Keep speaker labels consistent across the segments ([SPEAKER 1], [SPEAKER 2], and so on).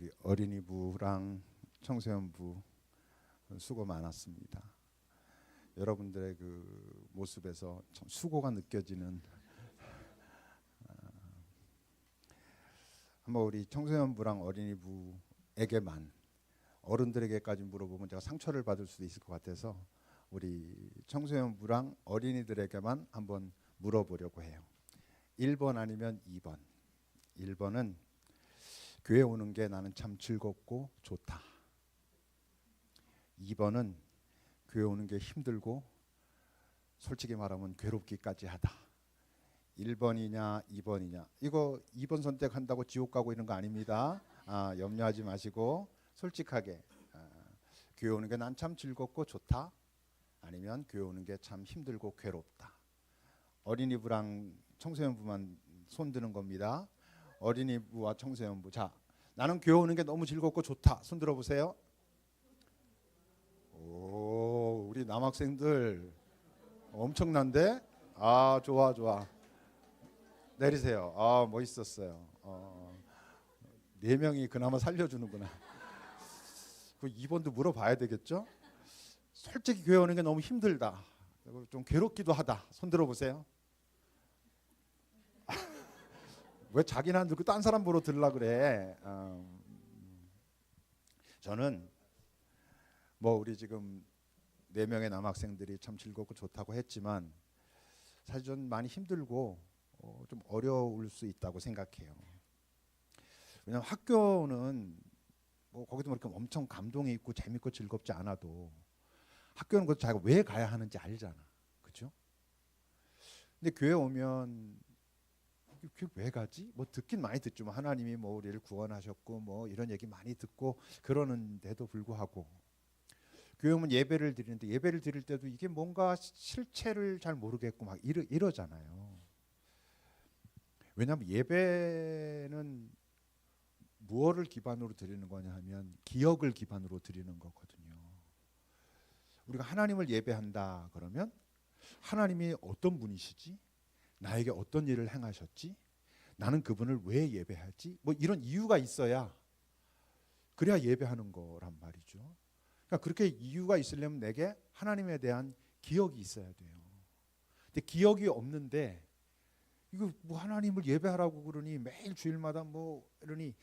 [SPEAKER 1] 우리 어린이부랑 청소년부 수고 많았습니다. 여러분들의 그 모습에서 참 수고가 느껴지는 아, 한번 우리 청소년부랑 어린이부에게만 어른들에게까지 물어보면 제가 상처를 받을 수도 있을 것 같아서 우리 청소년부랑 어린이들에게만 한번 물어보려고 해요. 1번 아니면 2번. 1번은 교회 오는 게 나는 참 즐겁고 좋다. 2번은 교회 오는 게 힘들고 솔직히 말하면 괴롭기까지 하다. 1번이냐 2번이냐 이거 2번 선택한다고 지옥 가고 있는 거 아닙니다. 아, 염려하지 마시고 솔직하게 아, 교회 오는 게 난 참 즐겁고 좋다. 아니면 교회 오는 게 참 힘들고 괴롭다. 어린이부랑 청소년부만 손 드는 겁니다. 어린이부와 청소년부. 자, 나는 교회 오는 게 너무 즐겁고 좋다. 손 들어 보세요. 오, 우리 남학생들 엄청난데? 아, 좋아, 좋아. 내리세요. 아, 멋있었어요. 어, 네 명이 그나마 살려주는구나. 그 2번도 물어봐야 되겠죠? 솔직히 교회 오는 게 너무 힘들다. 좀 괴롭기도 하다. 손 들어 보세요. 왜 자기는 안 듣고 딴 사람 보러 들라 그래? 어, 저는 뭐 우리 지금 네 명의 남학생들이 참 즐겁고 좋다고 했지만 사실 좀 많이 힘들고 어, 좀 어려울 수 있다고 생각해요. 왜냐하면 학교는 뭐 거기도 뭐 이렇게 엄청 감동이 있고 재밌고 즐겁지 않아도 학교는 그 자기가 왜 가야 하는지 알잖아, 그렇죠? 근데 교회 오면 왜 가지? 뭐 듣긴 많이 듣죠. 뭐 하나님이 뭐 우리를 구원하셨고 뭐 이런 얘기 많이 듣고 그러는데도 불구하고 교회 오면 예배를 드리는데 예배를 드릴 때도 이게 뭔가 실체를 잘 모르겠고 막 이러, 이러잖아요. 왜냐하면 예배는 무엇을 기반으로 드리는 거냐 하면 기억을 기반으로 드리는 거거든요. 우리가 하나님을 예배한다 그러면 하나님이 어떤 분이시지? 나에게 어떤 일을 행하셨지? 나는 그분을 왜 예배하지? 뭐 이런 이유가 있어야 그래야 예배하는 거란 말이죠. 그러니까 그렇게 이유가 있으려면 내게 하나님에 대한 기억이 있어야 돼요. 근데 기억이 없는데 이거 뭐 하나님을 예배하라고 그러니 매일 주일마다 뭐 이러니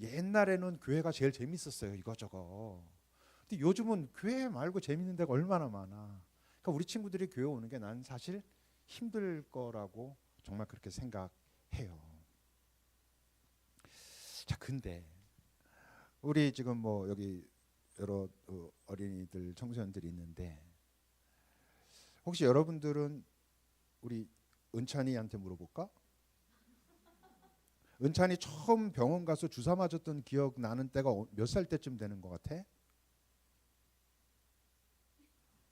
[SPEAKER 1] 옛날에는 교회가 제일 재밌었어요 이거저거. 근데 요즘은 교회 말고 재밌는 데가 얼마나 많아. 그러니까 우리 친구들이 교회 오는 게 난 사실 힘들 거라고 정말 그렇게 생각해요. 자, 근데 우리 지금 뭐 여기 여러 어, 어린이들, 청소년들이 있는데 혹시 여러분들은 우리 은찬이한테 물어볼까? 은찬이 처음 병원 가서 주사 맞았던 기억 나는 때가 어, 몇살 때쯤 되는 것 같아?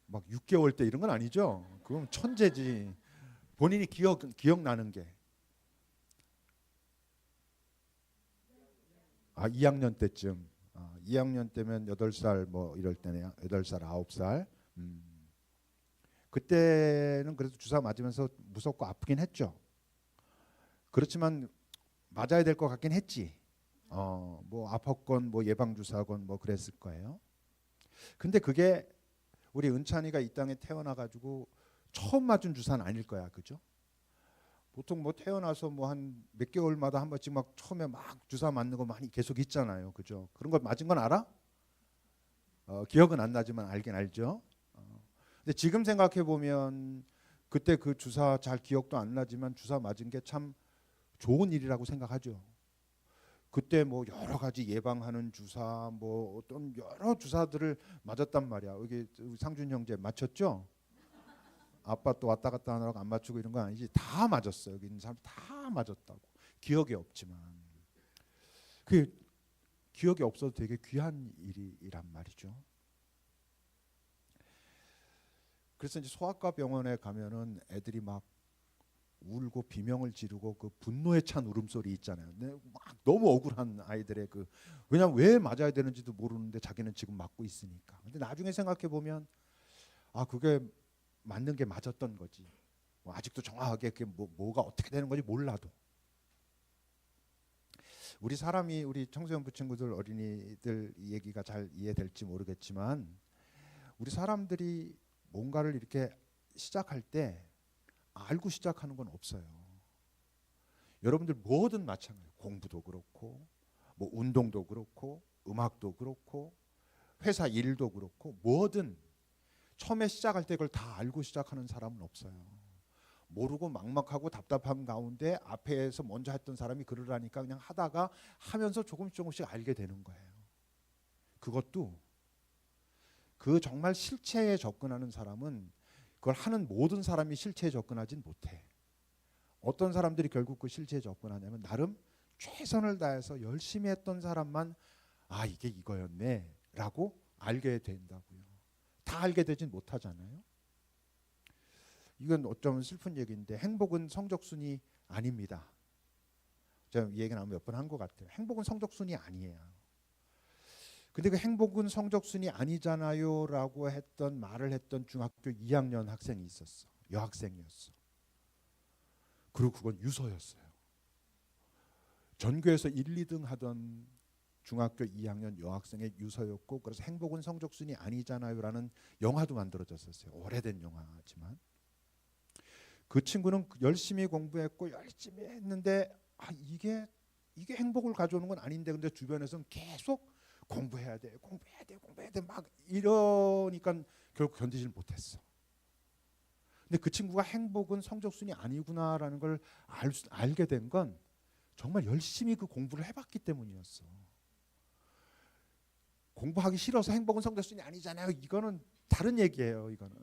[SPEAKER 1] 막 6개월 때 이런 건 아니죠? 그건 천재지. 본인이 기억 기억나는 게. 아, 2학년 때쯤. 아, 2학년 때면 8살 뭐 이럴 때네요. 8살, 9살. 음. 그때는 그래도 주사 맞으면서 무섭고 아프긴 했죠. 그렇지만 맞아야 될 것 같긴 했지. 어, 뭐 아팠건 뭐 예방 주사건 뭐 그랬을 거예요. 근데 그게 우리 은찬이가 이 땅에 태어나 가지고 처음 맞은 주사는 아닐 거야, 그죠? 보통 뭐 태어나서 뭐 한 몇 개월마다 한 번씩 막 처음에 막 주사 맞는 거 많이 계속 있잖아요, 그죠? 그런 거 맞은 건 알아? 어, 기억은 안 나지만 알긴 알죠. 어. 근데 지금 생각해 보면 그때 그 주사 잘 기억도 안 나지만 주사 맞은 게 참 좋은 일이라고 생각하죠. 그때 뭐 여러 가지 예방하는 주사 뭐 어떤 여러 주사들을 맞았단 말이야. 여기 상준 형제 맞췄죠? 아빠 또 왔다 갔다 하느라고 안 맞추고 이런 거 아니지? 다 맞았어. 여기 있는 사람 다 맞았다고. 기억이 없지만 그 기억이 없어도 되게 귀한 일이란 말이죠. 그래서 이제 소아과 병원에 가면은 애들이 막 울고 비명을 지르고 그 분노에 찬 울음소리 있잖아요. 막 너무 억울한 아이들의 그 왜냐면 왜 맞아야 되는지도 모르는데 자기는 지금 맞고 있으니까. 근데 나중에 생각해 보면 아 그게 맞는 게 맞았던 거지. 뭐 아직도 정확하게 그게 뭐, 뭐가 어떻게 되는 건지 몰라도 우리 사람이 우리 청소년부 친구들 어린이들 이 얘기가 잘 이해될지 모르겠지만 우리 사람들이 뭔가를 이렇게 시작할 때 알고 시작하는 건 없어요. 여러분들 뭐든 마찬가지. 공부도 그렇고 뭐 운동도 그렇고 음악도 그렇고 회사 일도 그렇고 뭐든 처음에 시작할 때 그걸 다 알고 시작하는 사람은 없어요. 모르고 막막하고 답답한 가운데 앞에서 먼저 했던 사람이 그러라니까 그냥 하다가 하면서 조금씩 조금씩 알게 되는 거예요. 그것도 그 정말 실체에 접근하는 사람은 그걸 하는 모든 사람이 실체에 접근하진 못해. 어떤 사람들이 결국 그 실체에 접근하냐면 나름 최선을 다해서 열심히 했던 사람만 아 이게 이거였네라고 알게 된다고요. 다 알게 되진 못하잖아요. 이건 어쩌면 슬픈 얘기인데 행복은 성적 순이 아닙니다. 제가 이 얘기는 몇번 한 것 같아요. 행복은 성적 순이 아니에요. 근데 그 행복은 성적 순이 아니잖아요라고 했던 말을 했던 중학교 2학년 학생이 있었어. 여학생이었어. 그리고 그건 유서였어요. 전교에서 1, 2등 하던 중학교 2학년 여학생의 유서였고 그래서 행복은 성적 순이 아니잖아요라는 영화도 만들어졌었어요. 오래된 영화지만 그 친구는 열심히 공부했고 열심히 했는데 아 이게 이게 행복을 가져오는 건 아닌데 근데 주변에서는 계속 공부해야 돼, 공부해야 돼, 공부해야 돼 막 이러니까 결국 견디질 못했어. 근데 그 친구가 행복은 성적 순이 아니구나라는 걸 알, 알게 된 건 정말 열심히 그 공부를 해봤기 때문이었어. 공부하기 싫어서 행복은 성적 순이 아니잖아요. 이거는 다른 얘기예요. 이거는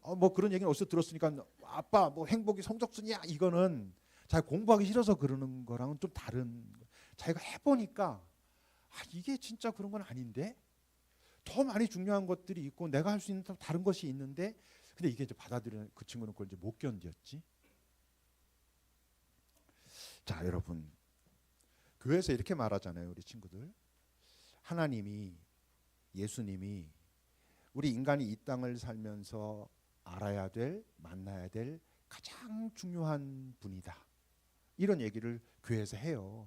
[SPEAKER 1] 어, 뭐 그런 얘기는 어디서 들었으니까 아빠 뭐 행복이 성적 순이야. 이거는 자기 공부하기 싫어서 그러는 거랑은 좀 다른. 자기가 해보니까 아, 이게 진짜 그런 건 아닌데 더 많이 중요한 것들이 있고 내가 할 수 있는 또 다른 것이 있는데 근데 이게 이제 받아들이는 그 친구는 그걸 이제 못 견뎠지. 자 여러분 교회에서 이렇게 말하잖아요 우리 친구들 하나님이 예수님이 우리 인간이 이 땅을 살면서 알아야 될 만나야 될 가장 중요한 분이다 이런 얘기를 교회에서 해요.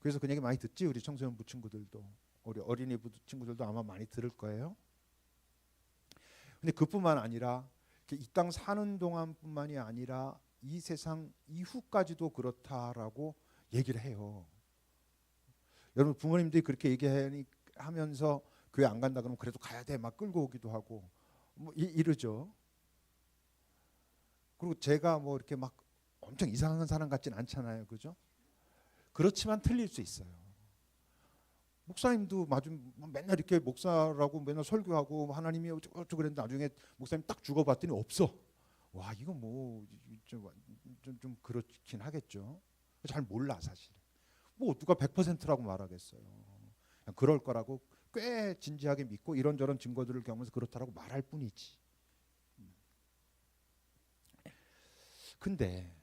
[SPEAKER 1] 그래서 그 얘기 많이 듣지 우리 청소년 부 친구들도 우리 어린이 부 친구들도 아마 많이 들을 거예요. 근데 그뿐만 아니라 이 땅 사는 동안뿐만이 아니라 이 세상 이후까지도 그렇다라고 얘기를 해요. 여러분 부모님들이 그렇게 얘기하면서 교회 안 간다 그러면 그래도 가야 돼 막 끌고 오기도 하고 뭐 이, 이러죠. 그리고 제가 뭐 이렇게 막 엄청 이상한 사람 같진 않잖아요, 그죠? 그렇지만 틀릴 수 있어요. 목사님도 맞음 맨날 이렇게 목사라고 맨날 설교하고 하나님이 어쩌고 저쩌고 그랬는데 나중에 목사님 딱 죽어봤더니 없어. 와 이거 뭐좀 좀, 좀 그렇긴 하겠죠. 잘 몰라 사실. 뭐 누가 100%라고 말하겠어요. 그럴 거라고 꽤 진지하게 믿고 이런저런 증거들을 경험해서 그렇다라고 말할 뿐이지. 근데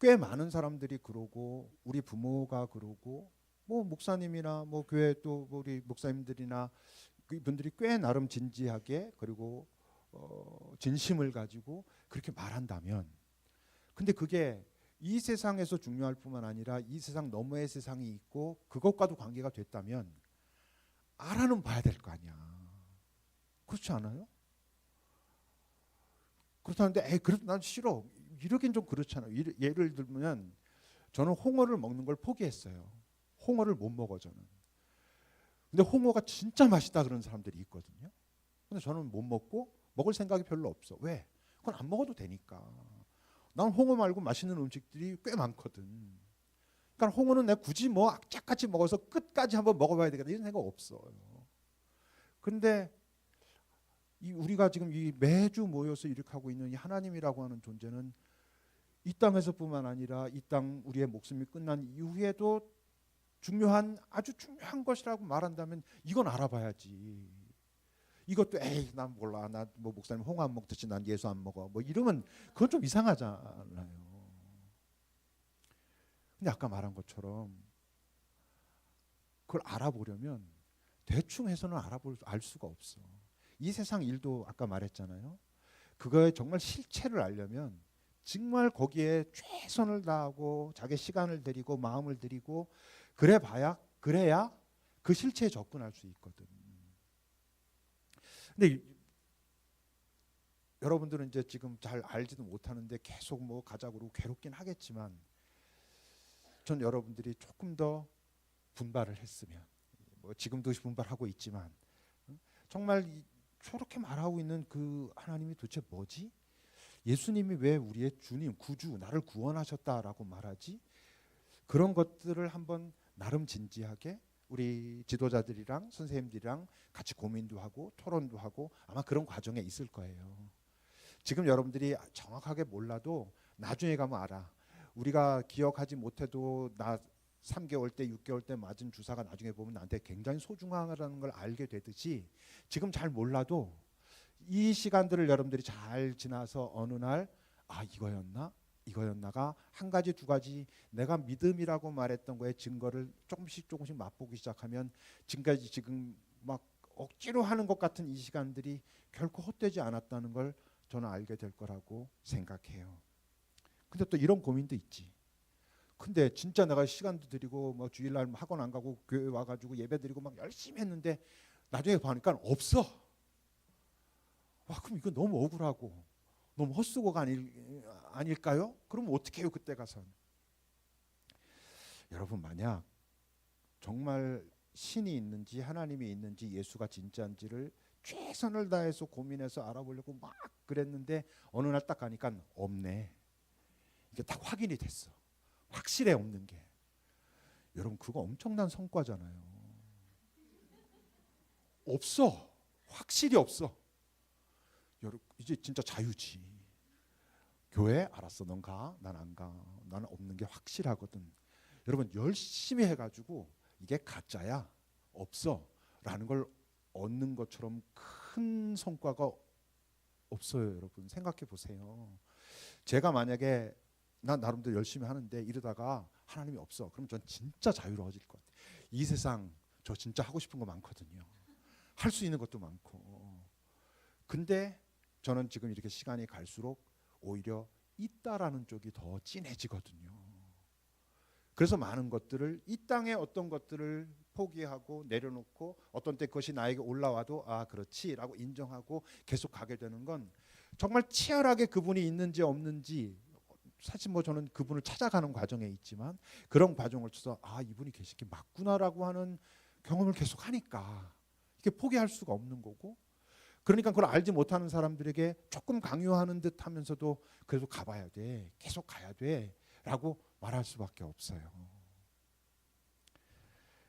[SPEAKER 1] 꽤 많은 사람들이 그러고 우리 부모가 그러고 뭐 목사님이나 뭐 교회 또 우리 목사님들이나 그분들이 꽤 나름 진지하게 그리고 어, 진심을 가지고 그렇게 말한다면 근데 그게 이 세상에서 중요할 뿐만 아니라 이 세상 너머의 세상이 있고 그것과도 관계가 됐다면 알아는 봐야 될 거 아니야. 그렇지 않아요? 그렇다는데 에이 그래도 난 싫어. 이러긴 좀 그렇잖아요. 예를 들면 저는 홍어를 먹는 걸 포기했어요. 홍어를 못 먹어 저는. 근데 홍어가 진짜 맛있다 그런 사람들이 있거든요. 근데 저는 못 먹고 먹을 생각이 별로 없어. 왜? 그건 안 먹어도 되니까. 난 홍어 말고 맛있는 음식들이 꽤 많거든. 그러니까 홍어는 내가 굳이 뭐 악착같이 먹어서 끝까지 한번 먹어봐야 되겠다 이런 생각 없어요. 근데 이 우리가 지금 이 매주 모여서 이렇게 하고 있는 이 하나님이라고 하는 존재는 이 땅에서뿐만 아니라 이 땅 우리의 목숨이 끝난 이후에도 중요한 아주 중요한 것이라고 말한다면 이건 알아봐야지. 이것도 에이 난 몰라 나뭐 목사님 홍어 안 먹듯이 난 예수 안 먹어 뭐 이러면 그건 좀 이상하잖아요. 근데 아까 말한 것처럼 그걸 알아보려면 대충 해서는 알아볼 알 수가 없어. 이 세상 일도 아까 말했잖아요. 그거의 정말 실체를 알려면 정말 거기에 최선을 다하고 자기 시간을 들이고 마음을 들이고 그래 봐야 그래야 그 실체에 접근할 수 있거든. 근데 이- 여러분들은 이제 지금 잘 알지도 못하는데 계속 뭐 가자고 그러고 괴롭긴 하겠지만 전 여러분들이 조금 더 분발을 했으면 뭐 지금도 분발하고 있지만 응? 정말 이- 저렇게 말하고 있는 그 하나님이 도대체 뭐지? 예수님이 왜 우리의 주님, 구주, 나를 구원하셨다라고 말하지? 그런 것들을 한번 나름 진지하게 우리 지도자들이랑 선생님들이랑 같이 고민도 하고 토론도 하고 아마 그런 과정에 있을 거예요. 지금 여러분들이 정확하게 몰라도 나중에 가면 알아. 우리가 기억하지 못해도 나 3개월 때, 6개월 때 맞은 주사가 나중에 보면 나한테 굉장히 소중하다는 걸 알게 되듯이 지금 잘 몰라도 이 시간들을 여러분들이 잘 지나서 어느 날 아 이거였나 이거였나가 한 가지 두 가지 내가 믿음이라고 말했던 거에 증거를 조금씩 조금씩 맛보기 시작하면 지금까지 지금 막 억지로 하는 것 같은 이 시간들이 결코 헛되지 않았다는 걸 저는 알게 될 거라고 생각해요. 근데 또 이런 고민도 있지. 근데 진짜 내가 시간도 드리고 뭐 주일날 학원 안 가고 교회 와가지고 예배 드리고 막 열심히 했는데 나중에 보니까 없어. 와 그럼 이거 너무 억울하고 너무 헛수고가 아닐, 아닐까요? 그럼 어떻게 해요 그때 가선? 여러분 만약 정말 신이 있는지 하나님이 있는지 예수가 진짜인지를 최선을 다해서 고민해서 알아보려고 막 그랬는데 어느 날 딱 가니까 없네. 이게 딱 확인이 됐어. 확실해 없는 게. 여러분 그거 엄청난 성과잖아요. 없어. 확실히 없어. 이제 진짜 자유지. 교회 알았어 넌 가. 난 안 가. 나는 없는 게 확실하거든. 여러분 열심히 해가지고 이게 가짜야 없어라는 걸 얻는 것처럼 큰 성과가 없어요, 여러분. 생각해 보세요. 제가 만약에 난 나름대로 열심히 하는데 이러다가 하나님이 없어. 그럼 전 진짜 자유로워질 것 같아요. 이 세상 저 진짜 하고 싶은 거 많거든요. 할 수 있는 것도 많고. 근데 저는 지금 이렇게 시간이 갈수록 오히려 있다라는 쪽이 더 진해지거든요. 그래서 많은 것들을 이 땅의 어떤 것들을 포기하고 내려놓고 어떤 때 그것이 나에게 올라와도 아 그렇지라고 인정하고 계속 가게 되는 건 정말 치열하게 그분이 있는지 없는지 사실 뭐 저는 그분을 찾아가는 과정에 있지만 그런 과정을 통해서 아 이분이 게 맞구나라고 하는 경험을 계속 하니까 이게 포기할 수가 없는 거고 그러니까 그걸 알지 못하는 사람들에게 조금 강요하는 듯 하면서도 그래도 가봐야 돼 계속 가야 돼 라고 말할 수밖에 없어요.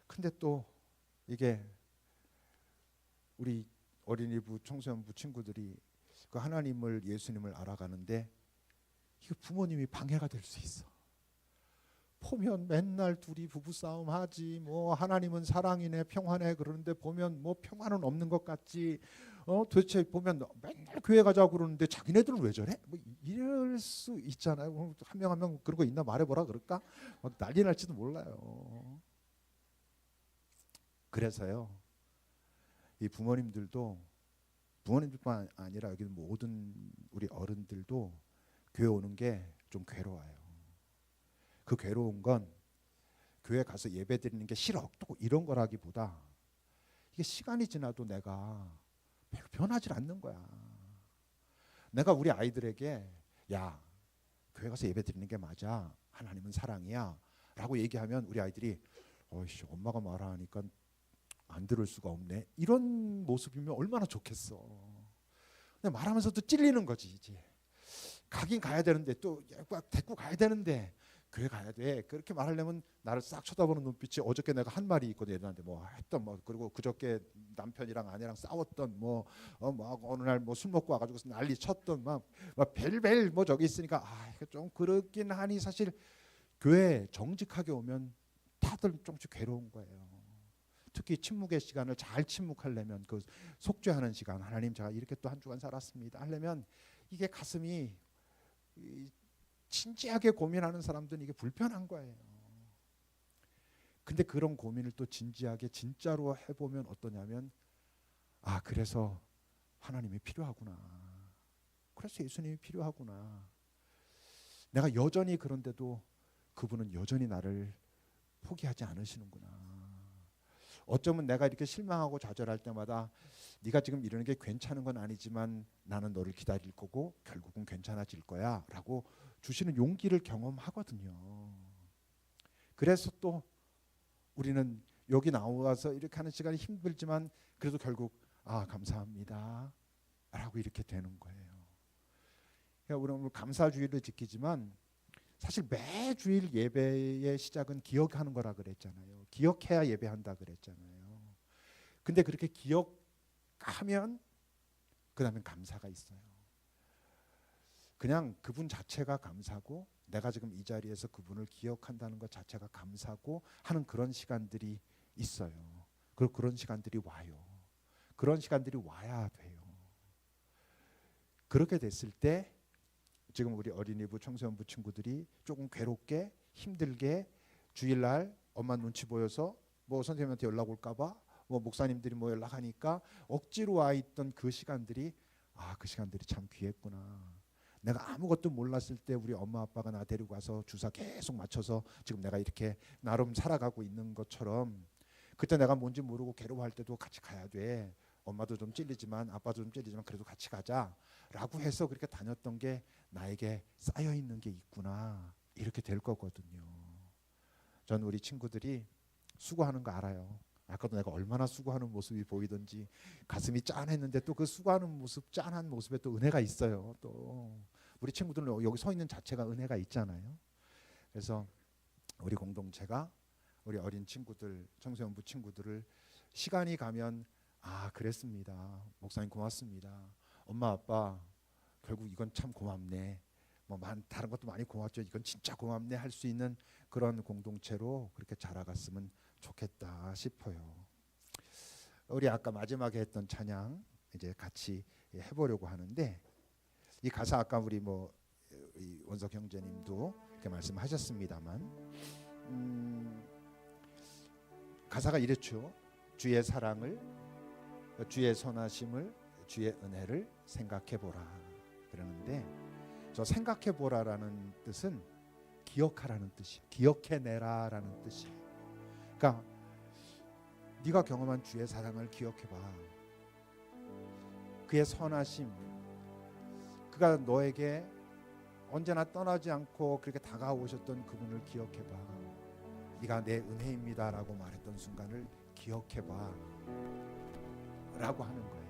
[SPEAKER 1] 근데 또 이게 우리 어린이부 청소년부 친구들이 그 하나님을 예수님을 알아가는데 이거 부모님이 방해가 될 수 있어. 보면 맨날 둘이 부부 싸움 하지 뭐 하나님은 사랑이네 평화네 그러는데 보면 뭐 평화는 없는 것 같지 어 도대체 보면 맨날 교회 가자고 그러는데 자기네들은 왜 저래? 뭐 이럴 수 있잖아요. 한 명 한 명 그런 거 있나 말해보라 그럴까? 막 난리 날지도 몰라요. 그래서요 이 부모님들도 부모님들뿐만 아니라 여기 모든 우리 어른들도 교회 오는 게 좀 괴로워요. 그 괴로운 건 교회 가서 예배 드리는 게 싫어. 또 이런 거라기보다 이게 시간이 지나도 내가 별로 변하지 않는 거야. 내가 우리 아이들에게 야 교회 가서 예배 드리는 게 맞아 하나님은 사랑이야라고 얘기하면 우리 아이들이 어이씨 엄마가 말하니까 안 들을 수가 없네 이런 모습이면 얼마나 좋겠어. 근데 말하면서도 찔리는 거지 이제. 가긴 가야 되는데 또막 데리고 가야 되는데 교회 가야 돼 그렇게 말하려면 나를 싹 쳐다보는 눈빛이 어저께 내가 한 말이 있거든 얘들한테 뭐 했던 뭐 그리고 그저께 남편이랑 아내랑 싸웠던 뭐어뭐 어느 날 뭐 술 먹고 와가지고 난리 쳤던 막, 막 벨벨 뭐 저기 있으니까 아 이거 좀 그렇긴 하니 사실 교회 정직하게 오면 다들 조금씩 괴로운 거예요. 특히 침묵의 시간을 잘 침묵하려면 그 속죄하는 시간 하나님 제가 이렇게 또 한 주간 살았습니다 하려면 이게 가슴이 이 진지하게 고민하는 사람들은 이게 불편한 거예요. 근데 그런 고민을 또 진지하게 진짜로 해보면 어떠냐면 아 그래서 하나님이 필요하구나. 그래서 예수님이 필요하구나. 내가 여전히 그런데도 그분은 여전히 나를 포기하지 않으시는구나. 어쩌면 내가 이렇게 실망하고 좌절할 때마다 네가 지금 이러는 게 괜찮은 건 아니지만 나는 너를 기다릴 거고 결국은 괜찮아질 거야라고 주시는 용기를 경험하거든요. 그래서 또 우리는 여기 나와서 이렇게 하는 시간이 힘들지만 그래도 결국 아 감사합니다 라고 이렇게 되는 거예요. 그러니까 우리는 오늘 감사주의를 지키지만 사실 매 주일 예배의 시작은 기억하는 거라 그랬잖아요. 기억해야 예배한다 그랬잖아요. 근데 그렇게 기억하면 그다음에 감사가 있어요. 그냥 그분 자체가 감사고 내가 지금 이 자리에서 그분을 기억한다는 것 자체가 감사고 하는 그런 시간들이 있어요. 그리고 그런 시간들이 와요. 그런 시간들이 와야 돼요. 그렇게 됐을 때 지금 우리 어린이부 청소년부 친구들이 조금 괴롭게 힘들게 주일날 엄마 눈치 보여서 뭐 선생님한테 연락 올까봐 뭐 목사님들이 뭐 연락하니까 억지로 와 있던 그 시간들이 아 그 시간들이 참 귀했구나. 내가 아무것도 몰랐을 때 우리 엄마 아빠가 나 데리고 가서 주사 계속 맞춰서 지금 내가 이렇게 나름 살아가고 있는 것처럼 그때 내가 뭔지 모르고 괴로워할 때도 같이 가야 돼. 엄마도 좀 찔리지만 아빠도 좀 찔리지만 그래도 같이 가자라고 해서 그렇게 다녔던 게 나에게 쌓여 있는 게 있구나 이렇게 될 거거든요. 전 우리 친구들이 수고하는 거 알아요. 아까도 내가 얼마나 수고하는 모습이 보이던지 가슴이 짠했는데 또 그 수고하는 모습 짠한 모습에 또 은혜가 있어요. 또 우리 친구들은 여기 서 있는 자체가 은혜가 있잖아요. 그래서 우리 공동체가 우리 어린 친구들 청소년부 친구들을 시간이 가면 아 그랬습니다. 목사님 고맙습니다. 엄마 아빠 결국 이건 참 고맙네. 뭐 만, 다른 것도 많이 고맙죠. 이건 진짜 고맙네 할 수 있는 그런 공동체로 그렇게 자라갔으면 좋겠다 싶어요. 우리 아까 마지막에 했던 찬양 이제 같이 해보려고 하는데 이 가사 아까 우리 뭐이 원석 형제님도 이렇게 말씀하셨습니다만 음, 가사가 이랬죠. 주의 사랑을 주의 선하심을 주의 은혜를 생각해 보라 그러는데 저 생각해 보라라는 뜻은 기억하라는 뜻이에요. 기억해 내라라는 뜻이에요. 그러니까 네가 경험한 주의 사랑을 기억해 봐. 그의 선하심 그가 너에게 언제나 떠나지 않고 그렇게 다가오셨던 그분을 기억해 봐. 네가 내 은혜입니다라고 말했던 순간을 기억해 봐. 라고 하는 거예요.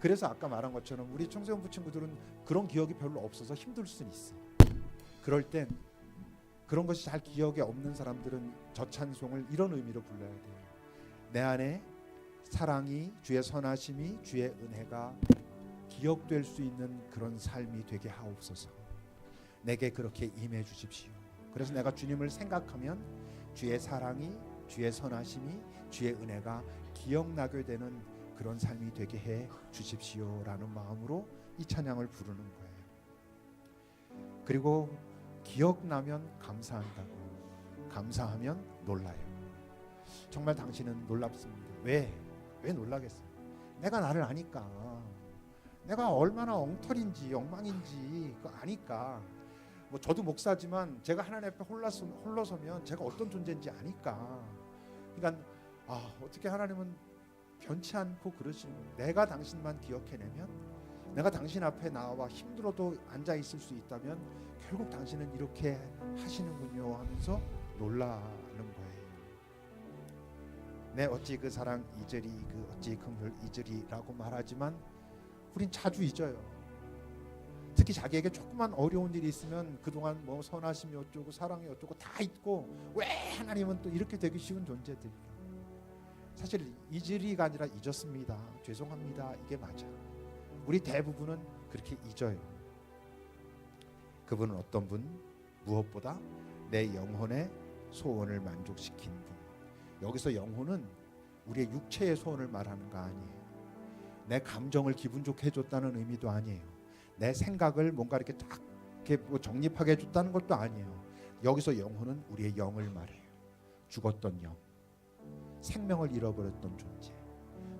[SPEAKER 1] 그래서 아까 말한 것처럼 우리 청소년부 친구들은 그런 기억이 별로 없어서 힘들 수는 있어. 그럴 땐 그런 것이 잘 기억에 없는 사람들은 저 찬송을 이런 의미로 불러야 돼요. 내 안에 사랑이 주의 선하심이 주의 은혜가 기억될 수 있는 그런 삶이 되게 하옵소서. 내게 그렇게 임해 주십시오. 그래서 내가 주님을 생각하면 주의 사랑이 주의 선하심이 주의 은혜가 기억나게 되는 그런 삶이 되게 해 주십시오라는 마음으로 이 찬양을 부르는 거예요. 그리고 기억나면 감사한다고 감사하면 놀라요. 정말 당신은 놀랍습니다. 왜? 왜 놀라겠어요? 내가 나를 아니까. 내가 얼마나 엉터리인지 엉망인지 아니까. 뭐 저도 목사지만 제가 하나님 앞에 홀라서, 홀러서면 제가 어떤 존재인지 아니까. 그러니까 아 어떻게 하나님은 변치 않고 그러시는 내가 당신만 기억해내면 내가 당신 앞에 나와 힘들어도 앉아 있을 수 있다면 결국 당신은 이렇게 하시는군요 하면서 놀라는 거예요. 내 어찌 그 사랑 잊으리 그 어찌 긍휼 잊으리라고 말하지만 우린 자주 잊어요. 특히 자기에게 조그만 어려운 일이 있으면 그동안 뭐 선하심이 어쩌고 사랑이 어쩌고 다 잊고 왜 하나님은 또 이렇게 되기 쉬운 존재들이야. 사실 잊으리가 아니라 잊었습니다. 죄송합니다. 이게 맞아. 우리 대부분은 그렇게 잊어요. 그분은 어떤 분? 무엇보다 내 영혼의 소원을 만족시킨 분. 여기서 영혼은 우리의 육체의 소원을 말하는 거 아니에요. 내 감정을 기분 좋게 해줬다는 의미도 아니에요. 내 생각을 뭔가 이렇게 딱 이렇게 뭐 정립하게 해줬다는 것도 아니에요. 여기서 영혼은 우리의 영을 말해요. 죽었던 영, 생명을 잃어버렸던 존재,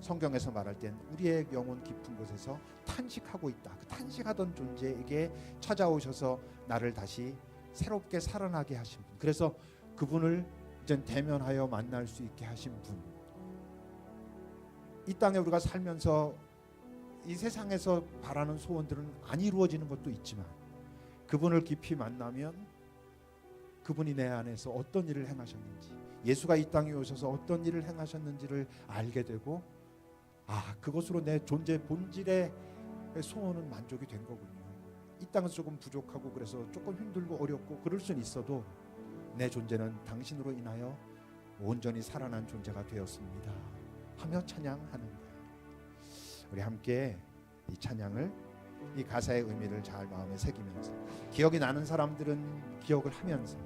[SPEAKER 1] 성경에서 말할 땐 우리의 영혼 깊은 곳에서 탄식하고 있다. 그 탄식하던 존재에게 찾아오셔서 나를 다시 새롭게 살아나게 하신 분. 그래서 그분을 이제 대면하여 만날 수 있게 하신 분. 이 땅에 우리가 살면서 이 세상에서 바라는 소원들은 안 이루어지는 것도 있지만 그분을 깊이 만나면 그분이 내 안에서 어떤 일을 행하셨는지 예수가 이 땅에 오셔서 어떤 일을 행하셨는지를 알게 되고 아 그것으로 내 존재 본질의 소원은 만족이 된 거군요. 이 땅은 조금 부족하고 그래서 조금 힘들고 어렵고 그럴 수는 있어도 내 존재는 당신으로 인하여 온전히 살아난 존재가 되었습니다. 하며 찬양하는 거예요. 우리 함께 이 찬양을 이 가사의 의미를 잘 마음에 새기면서 기억이 나는 사람들은 기억을 하면서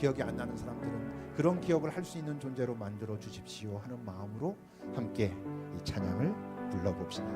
[SPEAKER 1] 기억이 안 나는 사람들은 그런 기억을 할 수 있는 존재로 만들어 주십시오 하는 마음으로 함께 이 찬양을 불러봅시다.